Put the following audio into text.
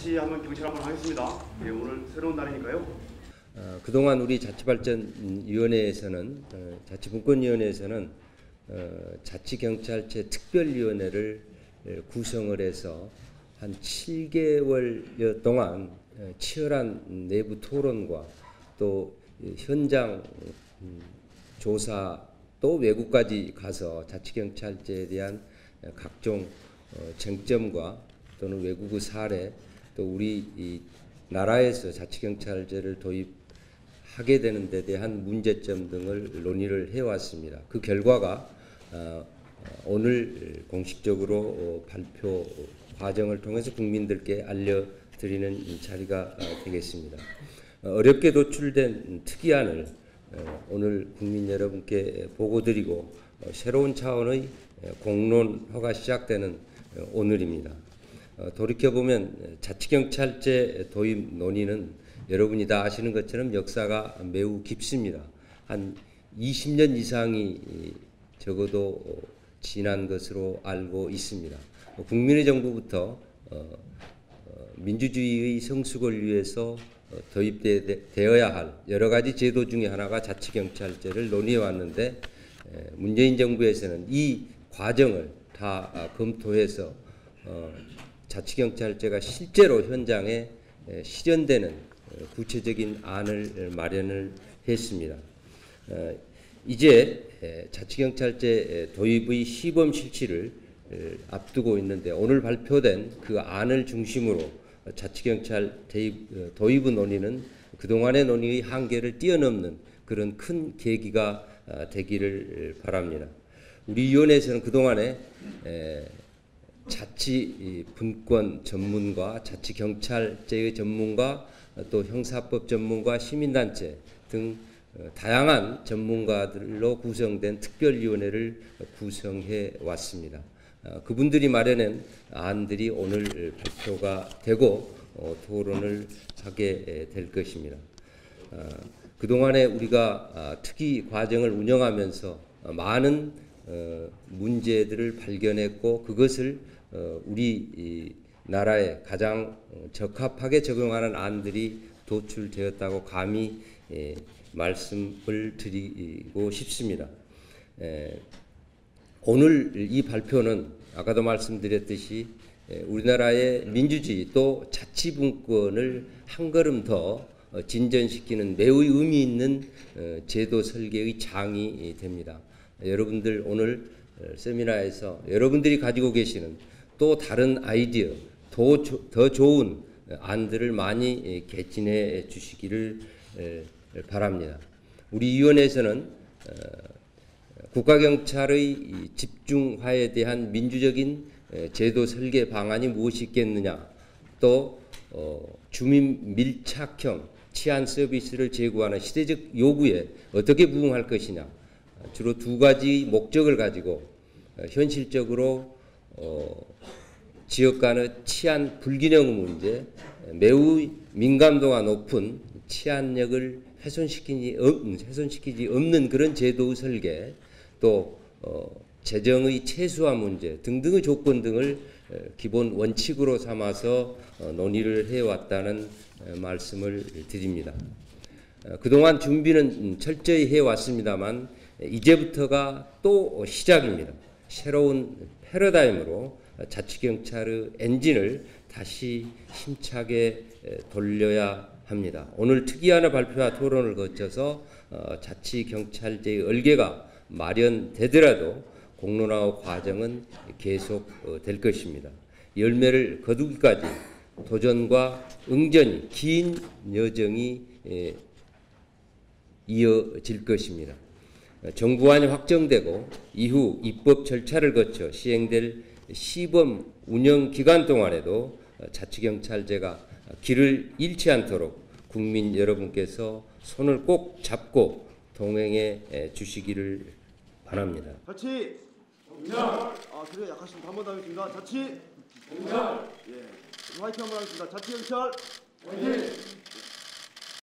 자치 한번 경찰 한번 하겠습니다. 예, 오늘 새로운 날이니까요. 어, 그동안 우리 자치발전위원회에서는 어, 자치분권위원회에서는 어, 자치경찰체 특별위원회를 에, 구성을 해서 한 7개월여 동안 어, 치열한 내부 토론과 또이 현장 음, 조사 또 외국까지 가서 자치경찰제에 대한 어, 각종 어, 쟁점과 또는 외국의 사례 또 우리 이 나라에서 자치경찰제를 도입하게 되는 데 대한 문제점 등을 논의를 해왔습니다. 그 결과가 어, 어, 오늘 공식적으로 어, 발표 과정을 통해서 국민들께 알려드리는 자리가 어, 되겠습니다. 어, 어렵게 도출된 특이안을 어, 오늘 국민 여러분께 보고드리고 어, 새로운 차원의 어, 공론화가 시작되는 어, 오늘입니다. 어, 돌이켜보면 자치경찰제 도입 논의는 여러분이 다 아시는 것처럼 역사가 매우 깊습니다. 한 20년 이상이 적어도 어, 지난 것으로 알고 있습니다. 어, 국민의 정부부터 어, 어, 민주주의의 성숙을 위해서 어, 도입되어야 할 여러 가지 제도 중에 하나가 자치경찰제를 논의해 왔는데 에, 문재인 정부에서는 이 과정을 다 아, 검토해서 어, 자치경찰제가 실제로 현장에 에, 실현되는 어, 구체적인 안을 마련을 했습니다. 어, 이제 에, 자치경찰제 도입의 시범 실시를 에, 앞두고 있는데 오늘 발표된 그 안을 중심으로 자치경찰 대입, 어, 도입의 논의는 그동안의 논의의 한계를 뛰어넘는 그런 큰 계기가 아, 되기를 바랍니다. 우리 위원회에서는 그동안에 에, 자치 이 분권 전문가, 자치 경찰제의 전문가, 어, 또 형사법 전문가, 시민단체 등 어, 다양한 전문가들로 구성된 특별위원회를 구성해 왔습니다. 어, 그분들이 마련한 안들이 오늘 발표가 되고 어, 토론을 하게 에, 될 것입니다. 어, 그동안에 우리가 아, 특이 과정을 운영하면서 어, 많은 어, 문제들을 발견했고 그것을 어, 우리 이 나라에 가장 어, 적합하게 적용하는 안들이 도출되었다고 감히 예, 말씀을 드리고 싶습니다. 에, 오늘 이 발표는 아까도 말씀드렸듯이 에, 우리나라의 민주주의 또 자치분권을 한 걸음 더 어, 진전시키는 매우 의미 있는 어, 제도 설계의 장이 됩니다. 여러분들 오늘 어, 세미나에서 여러분들이 가지고 계시는 또 다른 아이디어, 더, 조- 더 좋은 안들을 많이 예, 개진해 주시기를 에, 바랍니다. 우리 위원회에서는 국가경찰의 이 집중화에 대한 민주적인 에, 제도 설계 방안이 무엇이 있겠느냐, 또 어, 주민 밀착형 치안 서비스를 제공하는 시대적 요구에 어떻게 부응할 것이냐, 주로 두 가지 목적을 가지고 어, 현실적으로 어, 지역 간의 치안 불균형 문제, 매우 민감도가 높은 치안력을 훼손시키지, 없- 훼손시키지 없는 그런 제도 설계, 또 어, 재정의 최소화 문제 등등의 조건 등을 에, 기본 원칙으로 삼아서 어, 논의를 해왔다는 에, 말씀을 드립니다. 어, 그동안 준비는 음, 철저히 해왔습니다만 에, 이제부터가 또 시작입니다. 새로운 패러다임으로 자치경찰의 엔진을 다시 힘차게 에, 돌려야 합니다. 오늘 특이안을 발표와 토론을 거쳐서 어, 자치경찰제의 얼개가 마련되더라도 공론화 과정은 계속 어, 될 것입니다. 열매를 거두기까지 도전과 응전이 긴 여정이 에, 이어질 것입니다. 어, 정부안이 확정되고 이후 입법 절차를 거쳐 시행될 시범 운영 기간 동안에도 어, 자치경찰제가 길을 잃지 않도록 국민 여러분께서 손을 꼭 잡고 동행해 에, 주시기를 바랍니다. 자치. 경찰. 아, 그래 약하신 한번 더 하겠습니다. 자치. 경찰. 예. 화이팅 한번 하겠습니다. 자치 경찰. 화이팅.